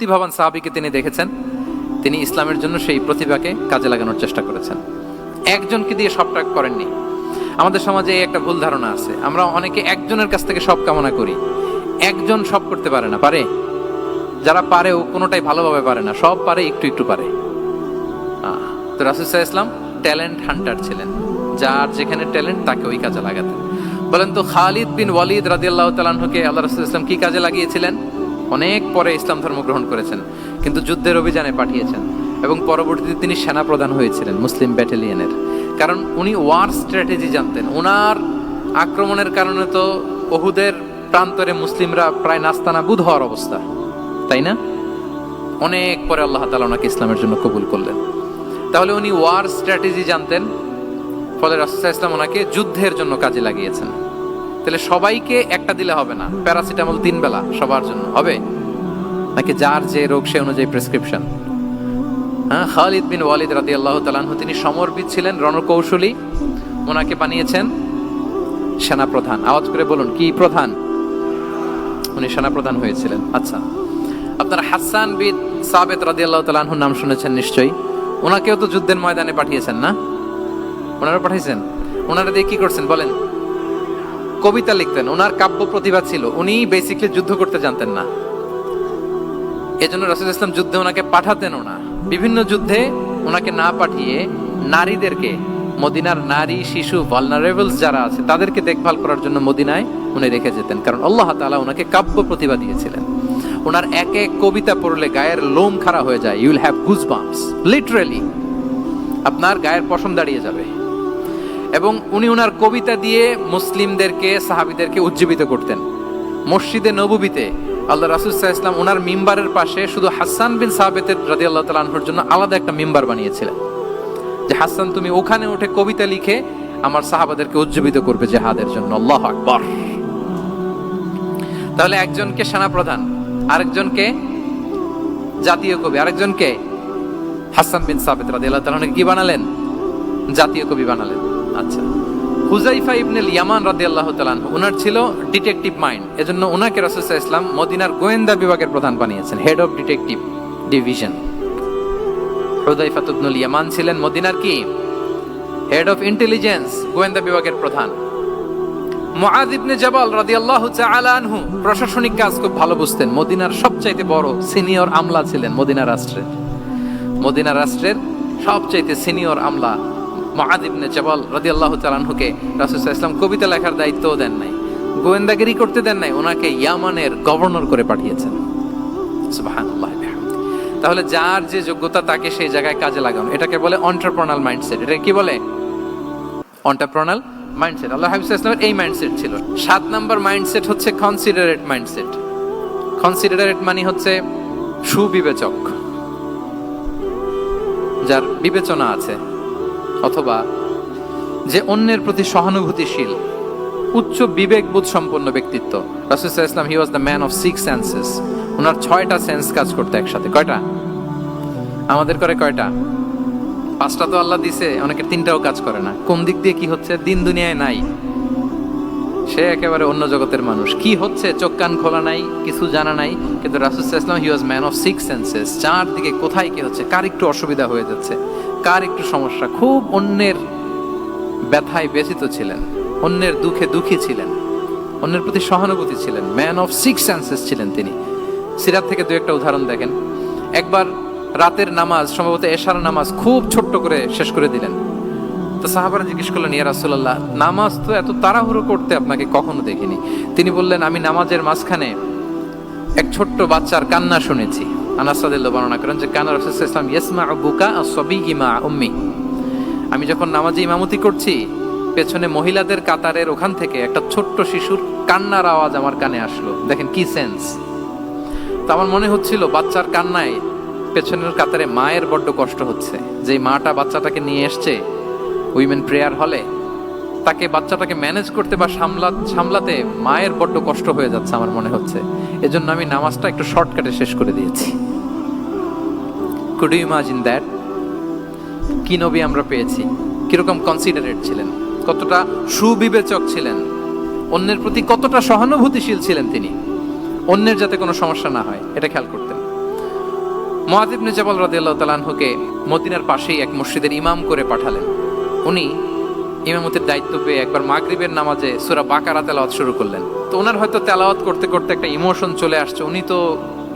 প্রতিভাবান সাহাবিকে তিনি দেখেছেন। তিনি ইসলামের জন্য সেই প্রতিভাকে কাজে লাগানোর চেষ্টা করেছেন। একজনকে দিয়ে সবটা করেননি। আমাদের সমাজে এই একটা ভুল ধারণা আছে। আমরা অনেকে একজনের কাছ থেকে সব কামনা করি। একজন সব করতে পারে না। পারে? যারা পারেও কোনোটাই ভালোভাবে পারে না। সব পারে, একটু একটু পারে। তো রাসুসাহ ইসলাম ট্যালেন্ট হান্টার ছিলেন। যার যেখানে ট্যালেন্ট, তাকে ওই কাজে লাগাতেন। বলেন তো খালিদ বিন ওয়ালিদ রাদিয়াল্লাহ তালাহুকে আল্লাহ রাসুল ইসলাম কি কাজে লাগিয়েছিলেন? অনেক পরে ইসলাম ধর্ম গ্রহণ করেছেন, কিন্তু যুদ্ধের অভিযানে পাঠিয়েছেন এবং পরবর্তীতে তিনি সেনা প্রধান হয়েছিলেন মুসলিম ব্যাটালিয়নের। কারণ উনি ওয়ার স্ট্র্যাটেজি জানতেন। ওনার আক্রমণের কারণে তো ওহুদের প্রান্তরে মুসলিমরা প্রায় নাস্তানাবুদ হওয়ার অবস্থা। তাই না? অনেক পরে আল্লাহ তালা ওনাকে ইসলামের জন্য কবুল করলেন। তাহলে উনি ওয়ার স্ট্র্যাটেজি জানতেন, ফলে রাসুল ইসলাম ওনাকে যুদ্ধের জন্য কাজে লাগিয়েছেন। তাহলে সবাইকে একটা দিলে হবে না। প্যারাসিটামল তিন বেলা সবার জন্য হবে? নাকি যার যে রোগ সে অনুযায়ী প্রেসক্রিপশন? হ্যাঁ খালিদ বিন ওয়ালিদ রাদি আল্লাহ তালানহু তিনি সমরবিদ ছিলেন, রণকৌশলী। ওনাকে বানিয়েছেন সেনাপ্রধান। আওয়াজ করে বলুন, কি প্রধান? উনি সেনাপ্রধান হয়েছিলেন। আচ্ছা। আপনারা হাসান বিন সাবেত রাদি আল্লাহ তালানহুর নাম শুনেছেন নিশ্চয়ই। ওনাকেও তো যুদ্ধের ময়দানে পাঠিয়েছেন না? ওনারা পাঠিয়েছেন? ওনারা দিয়ে কি করছেন, বলেন। কবিতা লিখতেন। ওনার কাব্য প্রতিভা ছিল। উনি বেসিকলি যুদ্ধ করতে জানতেন না। এজন্য রাসুল ইসলাম যুদ্ধে ওনাকে পাঠাতেনও না। বিভিন্ন যুদ্ধে ওনাকে না পাঠিয়ে নারীদেরকে, মদিনার নারী, শিশু ভালনারেবলস যারা আছে, তাদেরকে দেখভাল করার জন্য মদিনায় উনি রেখে যেতেন। কারণ আল্লাহ তাআলা ওনাকে কাব্য প্রতিভা দিয়েছিলেন। ওনার এক এক কবিতা পড়লে গায়ের লোম খাড়া হয়ে যায়। You'll have goose bumps literally আপনার গায়ের পশম দাঁড়িয়ে যাবে। এবং উনি ওনার কবিতা দিয়ে মুসলিমদেরকে, সাহাবিদেরকে উজ্জীবিত করতেন। মসজিদে নবুবিতে আল্লাহ রাসুল ইসলাম ওনার মিম্বারের পাশে শুধু হাসান বিন সাহাবেতের রাজি আল্লাহ তালাহর জন্য আলাদা একটা মিম্বার বানিয়েছিলেন। যে, হাসান, তুমি ওখানে উঠে কবিতা লিখে আমার সাহাবাদেরকে উজ্জীবিত করবে জেহাদের জন্য। আল্লাহ আকবর। তাহলে একজনকে সেনাপ্রধান, আরেকজনকে জাতীয় কবি, আরেকজনকে হাসান বিন সাবেত রাজি আল্লাহ তালাহকে কি বানালেন? জাতীয় কবি বানালেন। আচ্ছা। হুজাইফা ইবনুল ইয়ামান রাদিয়াল্লাহু তাআলা আনহু ওনার ছিল ডিটেকটিভ মাইন্ড এজন্য ওনাকে রাসূলুল্লাহ ইসলাম মদিনার গোয়েন্দা বিভাগের প্রধান বানিয়েছেন head of detective division Huzaifa Ibnul Yaman ছিলেন মদিনার কি? হেড অফ ইন্টেলিজেন্স গোয়েন্দা বিভাগের প্রধান। মুআদ ইবনে জাবাল রাদিয়াল্লাহু তাআলা আনহু, প্রশাসনিক কাজ খুব ভালো বুঝতেন, মদিনার সবচাইতে বড় সিনিয়র আমলা ছিলেন মদিনা রাষ্ট্রের। মদিনা রাষ্ট্রের সবচাইতে সিনিয়র আমলা মহাদ ইবনে জাবাল রাদিয়াল্লাহু তাআলাহুকে রাসূল ইসলাম কবিতা লেখার দায়িত্বও দেন নাই, গোয়েন্দাগিরি করতে দেন নাই, ওনাকে ইয়ামানের গভর্নর করে পাঠিয়েছেন। তাহলে যার যে যোগ্যতা তাকে সেই জায়গায় কাজে লাগানো, এটাকে বলে অন্টারপ্রনাল মাইন্ডসেট এটা কি বলে? অন্টারপ্রনাল মাইন্ডসেট আল্লাহ হাবিব ইসলামের এই মাইন্ডসেট ছিল। সাত নাম্বার মাইন্ডসেট হচ্ছে কনসিডারেট মাইন্ডসেট কনসিডারেট মানে হচ্ছে সুবিবেচক। যার বিবেচনা আছে। অথবা যে অন্যের প্রতি সহানুভূতিশীল, উচ্চ বিবেকবোধ সম্পন্ন ব্যক্তিত্ব। রাসুল ইসলাম he was the man of six senses ওনার ছয়টা সেন্স কাজ করতে একসাথে। কয়টা? আমাদের করে কয়টা? পাঁচটা তো আল্লাহ দিছে, অনেকের তিনটাও কাজ করে না। কোন দিক দিয়ে কি হচ্ছে? দিন দুনিয়ায় নাই। সে একেবারে অন্য জগতের মানুষ। কি হচ্ছে? চোখ কান খোলা নাই, কিছু জানা নাই। কিন্তু রাসুল ইসলাম he was man of six senses চারদিকে কোথায় কি হচ্ছে? কার একটু অসুবিধা হয়ে যাচ্ছে? কার একটু সমস্যা? খুব অন্যের ব্যথায় ব্যথিত ছিলেন, অন্যের দুঃখে দুঃখী ছিলেন, অন্যের প্রতি সহানুভূতি ছিলেন ম্যান অফ সিক্স সেন্সেস ছিলেন তিনি। সিরাত থেকে দু একটা উদাহরণ দেখেন। একবার রাতের নামাজ, সম্ভবত এশার নামাজ খুব ছোট্ট করে শেষ করে দিলেন। তো সাহাবারা জিজ্ঞেস করলেন, ইয়া রাসূলুল্লাহ, নামাজ তো এত তাড়াহুড়ো করতে আপনাকে কখনো দেখিনি? তিনি বললেন, আমি নামাজের মাঝখানে এক ছোট্ট বাচ্চার কান্না শুনেছি। আনাসাদিল্লাহ বর্ণনা করেন যে, কানা রাসূল ইসলাম ইয়াসমা বুকা আসবিহি মা উম্মি। আমি যখন নামাজে ইমামতি করছি, পেছনে মহিলাদের কাতারের ওখান থেকে একটা ছোট্ট শিশুর কান্নার আওয়াজ আমার কানে আসলো। দেখেন কি সেন্স। তো আমার মনে হচ্ছিল, বাচ্চার কান্নায় পেছনের কাতারে মায়ের বড্ড কষ্ট হচ্ছে। যে মাটা বাচ্চাটাকে নিয়ে এসছে উইমেন প্রেয়ার হলে তাকে, বাচ্চাটাকে ম্যানেজ করতে বা সামলা, সামলাতে মায়ের বড্ড কষ্ট হয়ে যাচ্ছে আমার মনে হচ্ছে। এজন্য আমি নামাজটা একটু শর্টকাটে শেষ করে দিয়েছি। কুড ইউ ইমাজিন দ্যাট কি নবী আমরা পেয়েছি? কীরকম কনসিডারেট ছিলেন? কতটা সুবিবেচক ছিলেন? অন্যের প্রতি কতটা সহানুভূতিশীল ছিলেন তিনি? অন্যের যাতে কোনো সমস্যা না হয়, এটা খেয়াল করতেন। মহাদিবনে জবাল রাদিয়াল্লাহু তাআলাহুকে মদিনার পাশেই এক মসজিদের ইমাম করে পাঠালেন। উনি ইমামতির দায়িত্ব পেয়ে একবার মাগরিবের নামাজে সুরা বাকারা তেলাওয়াত শুরু করলেন। তো ওনার হয়তো তেলাওয়াত করতে করতে একটা ইমোশন চলে আসছে। উনি তো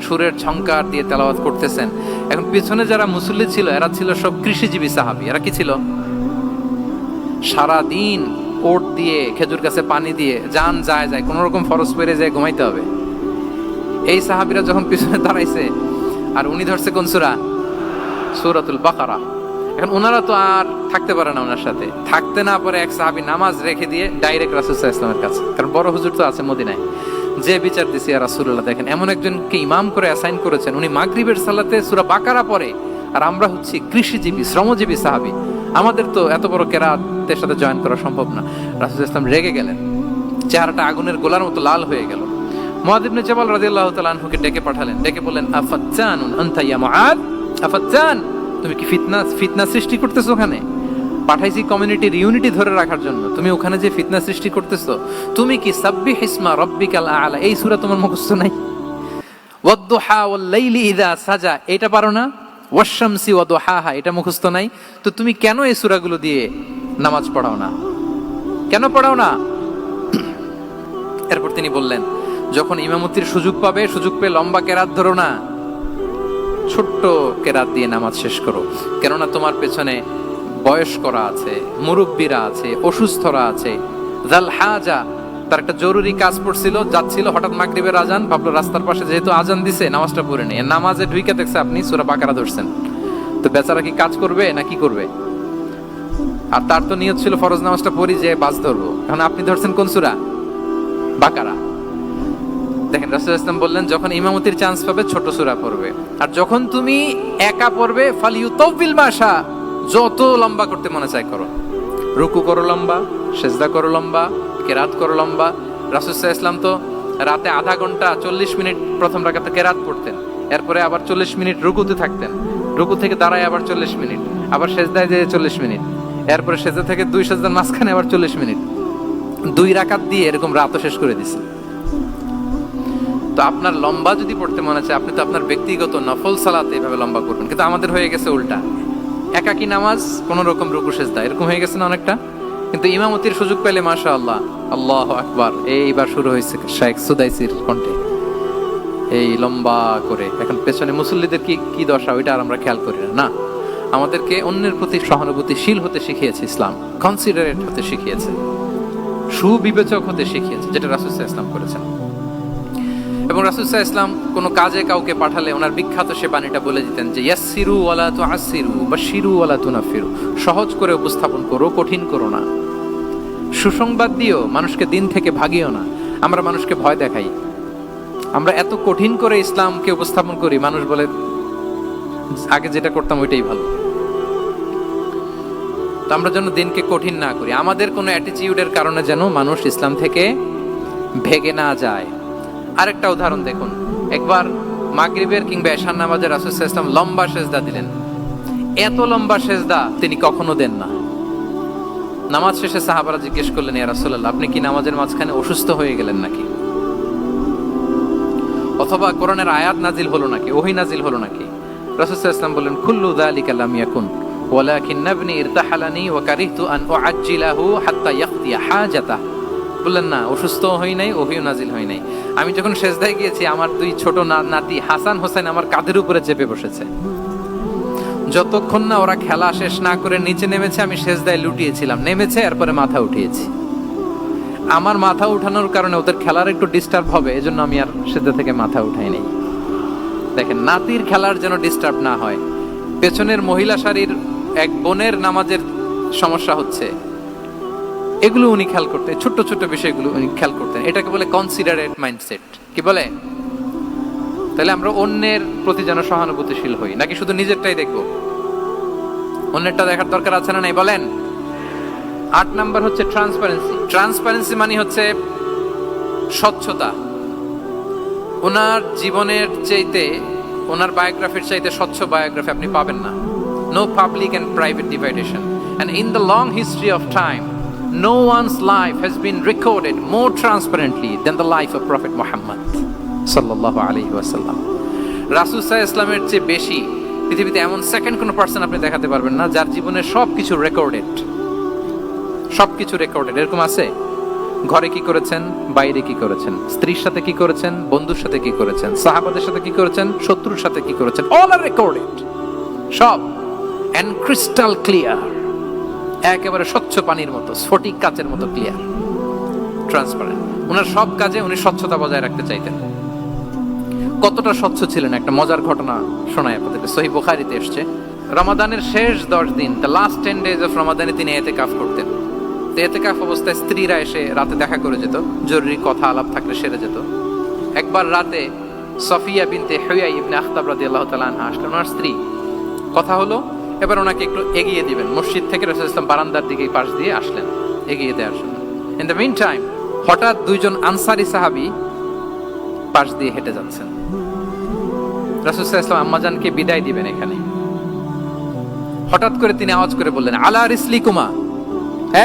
সুরের ঝংকার দিয়ে তেলাওয়াত করতেছেন। এখন পিছনে যারা মুসল্লি ছিল, এরা ছিল সব কৃষিজীবী সাহাবী। এরা কি ছিল? সারা দিন ওট দিয়ে, খেজুর গাছে পানি দিয়ে, যান যায় যায়, কোনো রকম ফরস পেরে যায় ঘুমাইতে হবে। এই সাহাবিরা যখন পিছনে দাঁড়াইছে, আর উনি ধরছে কোন সুরা? সুরাতুল বাকারা। এখন ওনারা তো আর থাকতে পারে না ওনার সাথে। থাকতে না পারে এক সাহাবি নামাজ রেখে দিয়ে ডাইরেক্ট রাসুসাহ ইসলামের কাছে। কারণ বড় হুজুর তো আছে মদিনায়। যে বিচার দিছি আর রাসুল্লাহ দেখেন এমন একজনকে ইমাম করে অ্যাসাইন করেছেন, উনি মাগরিবের সালাতে সুরা বাকারা পরে আর আমরা হচ্ছি কৃষিজীবী, শ্রমজীবী সাহাবি। আমাদের তো এত বড় কেরাতের সাথে জয়েন করা সম্ভব না। রাসুল ইসলাম রেগে গেলেন। চেহারাটা আগুনের গোলার মতো লাল হয়ে গেল। মুআদ ইবনে জাবাল রাদিয়াল্লাহু তাআলা ডেকে পাঠালেন। ডেকে বললেন, আফাজ্জানুন আনতা ইয়া মুআদ? আফাজ্জান! তুমি কি ফিতনা ফিতনা সৃষ্টি করতেছো ওখানে? পাঠাইছি কমিউনিটির ইউনিটি ধরে রাখার জন্য। তুমি ওখানে যে ফিতনা সৃষ্টি করতেছো, তুমি কি সাব্বিহ ইসমা রাব্বিকাল আলা? এই সূরা তোমার মুখস্থ নাই? ওয়াদ্দুহা ওয়াল লাইলি ইযা সাজা। এটা পারো না? ওয়াশামসি ওয়াদুহাহা এটা মুখস্থ নাই? তো তুমি কেন এই সূরাগুলো দিয়ে নামাজ পড়াও না? কেন পড়াও না? এরপর তিনি বললেন, যখন ইমামতির সুযোগ পাবে, সুযোগ পেয়ে লম্বা কেরাত ধরো না। ছোট্ট কেরাত দিয়ে নামাজ শেষ করো। কেননা তোমার পেছনে বয়স্করা আছে, মুরব্বীরা আছে, অসুস্থরা আছে। জাল হাজা, তার একটা জরুরি কাজ পড়ছিল, যাচ্ছিল হঠাৎ মাগরিবের আজান, ভাবলো রাস্তার পাশে যেহেতু আজান দিছে, নামাজটা পড়ে নেই নামাজে ঢুইকে দেখছে আপনি সুরা বাকারা ধরছেন। তো বেচারা কি কাজ করবে না কি করবে? আর তার তো নিয়ত ছিল ফরজ নামাজটা পড়ি যে বাস ধরবো। এখন আপনি ধরছেন কোন সুরা? বাকারা। দেখেন, রাসুল ইসলাম বললেন, যখন ইমামতির চান্স পাবে, ছোট সুরা পড়বে। আর যখন তুমি একা পড়বে ফালিউ তৌবিল মাসা যত লম্বা করতে মনে চায় করো। রুকু করো লম্বা, সেজদা করো লম্বা, কেরাত করো লম্বা। রাসুল ইসলাম তো রাতে আধা ঘণ্টা চল্লিশ মিনিট প্রথম রাখাতে কেরাত পড়তেন। এরপরে আবার চল্লিশ মিনিট রুকুতে থাকতেন। রুকু থেকে দাঁড়ায় আবার চল্লিশ মিনিট, আবার সেজদায় যেয়ে চল্লিশ মিনিট। এরপরে সেজদা থেকে দুই সেজদার মাঝখানে আবার চল্লিশ মিনিট। দুই রাকাত দিয়ে এরকম রাতও শেষ করে দিছে। তো আপনার লম্বা যদি পড়তে মনে চায়, আপনি তো আপনার ব্যক্তিগত নফল সালাতে এইভাবে লম্বা করবেন। কিন্তু আমাদের হয়ে গেছে উল্টা। একাকি নামাজ, কোন রকম রুকু সেজদা। এরকম হয়ে গেছে না অনেকটা? কিন্তু ইমামতির সুযোগ পেলে মাশা আল্লাহ আল্লাহ আকবার। এইবার শুরু হয়েছে শেখ সুদাইসির কণ্ঠে। এই লম্বা করে। এখন পেছনে মুসল্লিদের কি কি দশা? ওইটা আর আমরা খেয়াল করি না। আমাদেরকে অন্যের প্রতি সহানুভূতিশীল হতে শিখিয়েছে ইসলাম। কনসিডারেট হতে শিখিয়েছে। সুবিবেচক হতে শিখিয়েছে, যেটা রাসুসাহ ইসলাম করেছেন। এবং রাসুসাহ ইসলাম কোনো কাজে কাউকে পাঠালে ওনার বিখ্যাত সে বাণীটা বলে দিতেন যে ইয়াসিরু ওয়ালা তু আসিরু বা শিরু ওয়ালা না ফিরু সহজ করে উপস্থাপন করো, কঠিন করো না। সুসংবাদ দিও, মানুষকে দিন থেকে ভাগিও না। আমরা মানুষকে ভয় দেখাই। আমরা এত কঠিন করে ইসলামকে উপস্থাপন করি, মানুষ বলে, আগে যেটা করতাম ওইটাই ভালো। তো আমরা যেন দিনকে কঠিন না করি। আমাদের কোনো অ্যাটিটিউডের কারণে যেন মানুষ ইসলাম থেকে ভেগে না যায়। আরেকটা উদাহরণ দেখুন। একবার মাগরিবের কিংবা এশার নামাজের রাসুল ইসলাম লম্বা সেজদা দিলেন। এত লম্বা সেজদা তিনি কখনো দেন না। নামাজ শেষে সাহাবারা জিজ্ঞেস করলেন, ইয়া রাসূলুল্লাহ, আপনি কি নামাজের মাঝখানে অসুস্থ হয়ে গেলেন নাকি? অথবা কোরআনের আয়াত নাজিল হলো নাকি, ওহি নাজিল হলো নাকি? রাসূল ইসলাম বললেন, কুল্লু যালিকা লাম ইয়াকুন ওয়ালাকিন নাবনি ইরতাহালানি ওয়া কারিহতু আন উআজ্জিলাহু হাত্তা ইয়াকদি হাজাতা বললেন, না অসুস্থ হই নাই, ওহিও নাজিল হই নাই। আমি যখন সেজদায় গিয়েছি, আমার দুই ছোট নাতি হাসান হোসেন আমার কাঁধের উপরে চেপে বসেছে। যতক্ষণ না ওরা খেলা শেষ না করে নিচে নেমেছে, আমি সেজদায় লুটিয়েছিলাম। নেমেছে, এরপরে মাথা উঠিয়েছি। আমার মাথা উঠানোর কারণে ওদের খেলার একটু ডিস্টার্ব হবে, এজন্য আমি আর সেজদা থেকে মাথা উঠাই নাই। দেখেন, নাতির খেলার যেন ডিস্টার্ব না হয়। পেছনের মহিলা সারির এক বোনের নামাজের সমস্যা হচ্ছে। এগুলো উনি খেয়াল করতেন ছোট্ট ছোট্ট বিষয়গুলো উনি খেয়াল করতেন। এটাকে বলে কনসিডারেট মাইন্ডসেট কি বলে? তাহলে আমরা অন্যের প্রতি যেন সহানুভূতিশীল হই, নাকি শুধু নিজেরটাই দেখব? অন্যেরটা দেখার দরকার আছে না নাই, বলেন। আট নাম্বার হচ্ছে ট্রান্সপারেন্সি ট্রান্সপারেন্সি মানে হচ্ছে স্বচ্ছতা। ওনার জীবনের চাইতে, ওনার বায়োগ্রাফির চাইতে স্বচ্ছ বায়োগ্রাফি আপনি পাবেন না। No public and private divideation and in the long history of time no one's life has been recorded more transparently than the life of prophet Muhammad সাল্লাহ আলহি ওয়াসাল্লাম রাসুসাহ ইসলামের চেয়ে বেশি পৃথিবীতে এমন সেকেন্ড কোনো পার্সন আপনি দেখাতে পারবেন না যার জীবনে সব কিছু রেকর্ডেড সব কিছু রেকর্ডেড এরকম আছে? ঘরে কি করেছেন? বাইরে কি করেছেন? স্ত্রীর সাথে কি করেছেন? বন্ধুর সাথে কি করেছেন? সাহাবাদের সাথে কি করেছেন? শত্রুর সাথে কি করেছেন? অল আর রেকর্ডেড সব। অ্যান্ড ক্রিস্টাল ক্লিয়ার একেবারে স্বচ্ছ পানির মতো, স্ফটিক কাচের মতো ক্লিয়ার ট্রান্সপারেন্ট ওনার সব কাজে উনি স্বচ্ছতা বজায় রাখতে চাইতেন। কতটা স্বচ্ছ ছিলেন একটা মজার ঘটনা শোনায় আপনাদেরকে সহি বুখারিতে এসছে, রমাদানের শেষ দশ দিন the last ten days of রমাদানে তিনি এতে কাফ করতেন। তো এতে কাফ অবস্থায় স্ত্রীরা এসে রাতে দেখা করে যেত, জরুরি কথা আলাপ থাকলে সেরে যেত। একবার রাতে সফিয়া বিনতে হইয়া ইবনে আখতাব রাদি আল্লাহ তালা আসলেন। ওনার স্ত্রী, কথা হলো এবার ওনাকে একটু এগিয়ে দিবেন। মসজিদ থেকে রসুল ইসলাম বারান্দার দিকে পাশ দিয়ে আসলেন, এগিয়ে দেওয়ার জন্য। ইন দ্য মিন টাইম হঠাৎ দুইজন আনসারি সাহাবি পাশ দিয়ে হেঁটে যাচ্ছেন। রাসুল ইসলাম আম্মাজানকে বিদায় দিবেন এখানে। হঠাৎ করে তিনি আওয়াজ করে বললেন, আলা রিসলি কুমা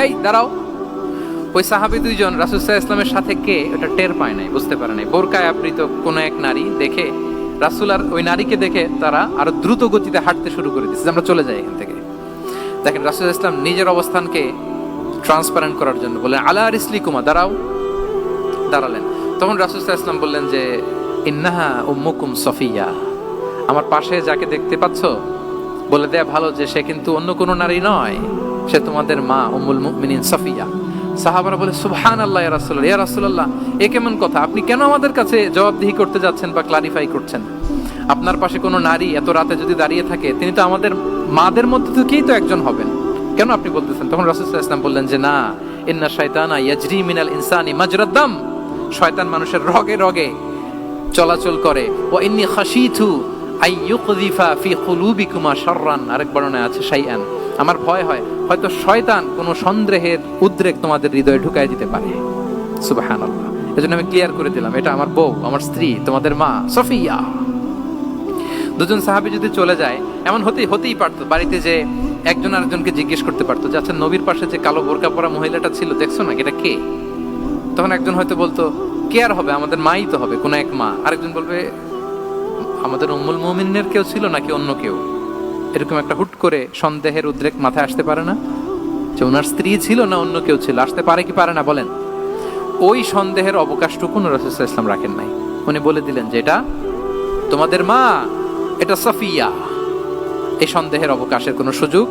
এই, দাঁড়াও। ওই সাহাবি দুইজন রাসুল ইসলামের সাথে কে? ওটা টের পায় নাই, বুঝতে পারে নাই। বোরকায় আবৃত কোন এক নারী দেখে রাসুল আর ওই নারীকে দেখে তারা আরও দ্রুত গতিতে হাঁটতে শুরু করে দিচ্ছে আমরা চলে যাই এখান থেকে। দেখেন, রাসুল ইসলাম নিজের অবস্থানকে ট্রান্সপারেন্ট করার জন্য বললেন, আলা আর ইসলি কুমা দাঁড়াও। দাঁড়ালেন। তখন রাসুল ইসলাম বললেন যে, ইন্নাহা উম্মুকুম সফিয়া। আমার পাশে যাকে দেখতে পাচ্ছ, বলে দেয়া ভালো যে সে কিন্তু অন্য কোনো নারী নয়, সে তোমাদের মা, উম্মুল মুমিনিন সফিয়া। সাহাবারা বলে সুবহান আল্লাহ রাসূলুল্লাহ। ইয়া রাসূলুল্লাহ, এ কেমন কথা? আপনি কেন আমাদের কাছে জবাবদিহি করতে যাচ্ছেন বা ক্লারিফাই করছেন? আপনার পাশে কোনো নারী এত রাতে যদি দাঁড়িয়ে থাকে, তিনি তো আমাদের মাদের মধ্যে থেকেই তো একজন হবেন। কেন আপনি বলতেছেন? তখন রাসূল সাল্লাল্লাহু আলাইহি বললেন যে, না, ইন্না শাইতানা ইয়াজরি মিনাল ইনসানি মাজরাদ্দাম শয়তান মানুষের রগে রগে চলাচল করে। ও ইন্নি আই ইউকযিফা ফি কুলুবিকুমা শাররান। আরেক বর্ণনায় আছে, শাইআন। আমার ভয় হয়। হয়তো শয়তান কোনো সন্দেহের উদ্রেক তোমাদের হৃদয়ে ঢুকাই দিতে পারে। সুবহানাল্লাহ। এজন্য আমি ক্লিয়ার করে দিলাম, এটা আমার বউ, আমার স্ত্রী, তোমাদের মা, সফিয়া। দুজন সাহাবি যদি চলে যায়, এমন হতেই হতেই পারতো, বাড়িতে যে একজন আরেকজনকে জিজ্ঞেস করতে পারতো যে আচ্ছা নবীর পাশে যে কালো বোরকা পরা মহিলাটা ছিল, দেখছ না, এটা কে? তখন একজন হয়তো বলতো, কে আর হবে? আমাদের মাই তো হবে, কোনো এক মা। আরেকজন বলবে, আমাদের উম্মুল মুমিনের কেউ ছিল নাকি অন্য কেউ? এরকম একটা হুট করে সন্দেহের উদ্রেক মাথায় আসতে পারে না? যে ওনার স্ত্রী ছিল না, অন্য কেউ ছিল, আসতে পারে কি পারে না বলেন। ওই সন্দেহের অবকাশটুকু রসুল ইসলাম রাখেন নাই। উনি বলে দিলেন যে এটা তোমাদের মা, এটা সফিয়া। এই সন্দেহের অবকাশের কোনো সুযোগ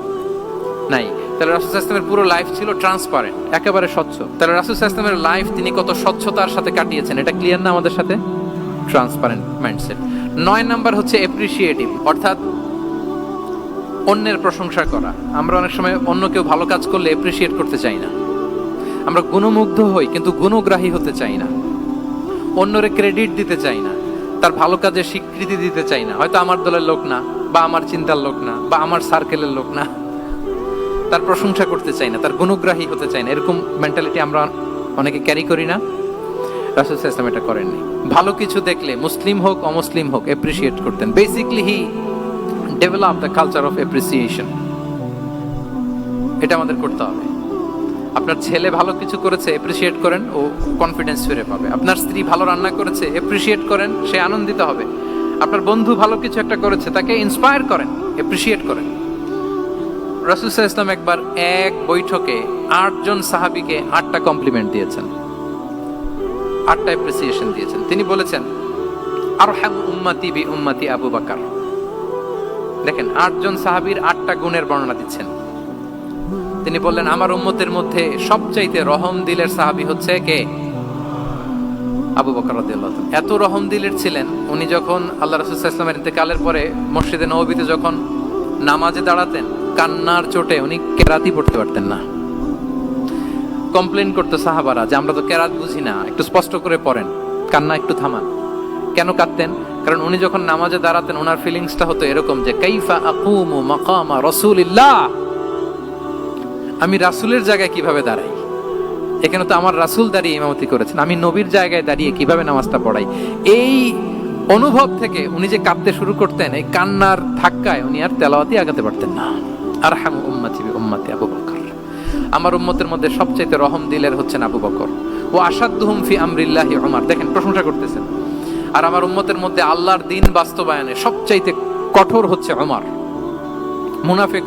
নাই। তাহলে রাসুল ইসলামের পুরো লাইফ ছিল ট্রান্সপারেন্ট একেবারে স্বচ্ছ। তাহলে রাসুল ইসলামের লাইফ তিনি কত স্বচ্ছতার সাথে কাটিয়েছেন, এটা ক্লিয়ার না আমাদের সাথে? ট্রান্সপারেন্ট মাইন্ডসেট নয় নাম্বার হচ্ছে অ্যাপ্রিসিয়েটিভ অর্থাৎ অন্যের প্রশংসা করা। আমরা অনেক সময় অন্য কেউ ভালো কাজ করলে এপ্রিসিয়েট করতে চাই না। আমরা গুণমুগ্ধ হই, কিন্তু গুণগ্রাহী হতে চাই না। অন্যরে ক্রেডিট দিতে চাই না। তার ভালো কাজের স্বীকৃতি দিতে চাই না। হয়তো আমার দলের লোক না, বা আমার চিন্তার লোক না, বা আমার সার্কেলের লোক না। তার প্রশংসা করতে চাই না, তার গুণগ্রাহী হতে চাই না। এরকম মেন্টালিটি আমরা অনেকে ক্যারি করি না। রাসুল ইসলাম এটা করেননি। ভালো কিছু দেখলে মুসলিম হোক, অমুসলিম হোক এপ্রিসিয়েট করতেন। Basically he develop the culture of appreciation এটা আমাদের করতে হবে। আপনার ছেলে ভালো কিছু করেছে এপ্রিসিয়েট করেন, ও কনফিডেন্স ফিরে পাবে। আপনার স্ত্রী ভালো রান্না করেছে এপ্রিসিয়েট করেন, সে আনন্দিত হবে। আপনার বন্ধু ভালো কিছু একটা করেছে, তাকে ইন্সপায়ার করেন এপ্রিসিয়েট করেন। রসুল ইসলাম একবার এক বৈঠকে আটজন সাহাবিকে আটটা কমপ্লিমেন্ট দিয়েছেন। আটটা অ্যাপ্রিসিয়েশন দিয়েছেন। তিনি বলেছেন আর হ্যাম উম্মাতি বি উম্মাতি আবু বাকার। দেখেন, আটজন সাহাবীর আটটা গুণের বর্ণনা দিচ্ছেন। তিনি বললেন, আমার উম্মতের মধ্যে সবচাইতে রহম দিলের সাহাবী হচ্ছে কে? আবু বকর এত রহম দিলের ছিলেন, উনি যখন আল্লাহ রাসূল সাল্লাল্লাহু আলাইহি ওয়াসাল্লামের ইন্তেকালের পরে মসজিদে নববীতে যখন নামাজে দাঁড়াতেন, কান্নার চোটে উনি কেরাতি পড়তে পারতেন না। কমপ্লেন করতো সাহাবারা যে, আমরা তো কেরাত বুঝি না, একটু স্পষ্ট করে পড়েন, কান্না একটু থামান। কেন কাঁদতেন? কারণ উনি যখন নামাজে দাঁড়াতেন ওনার ফিলিংসটা হতো এরকম যে, কাইফা আকুমু মাকামা রাসূলিল্লাহ? আমি রাসূলের জায়গায় কীভাবে দাঁড়াই? এখানে তো আমার রাসূল দাঁড়িয়ে ইমামতি করেছেন, আমি নবীর জায়গায় দাঁড়িয়ে কীভাবে নামাজটা পড়াই? এই অনুভব থেকে উনি যে কাঁদতে শুরু করতেন, এই কান্নার ধাক্কায় উনি আর তেলাওয়াতি আগাতে পারতেন না। আর হাম উম্মাতি উম্মাতি আবু বকর। আমার উম্মতের মধ্যে সবচাইতে রহম দিলের হচ্ছেন আবু বকর। ও আসাদুহুম ফি আমরিল্লাহি উমর। দেখেন, প্রশংসা করতেছেন। আর আমার উম্মতের মধ্যে আল্লাহর দিন বাস্তবায়নে সবচাইতে কঠোর হচ্ছে আমার মুনাফিকরা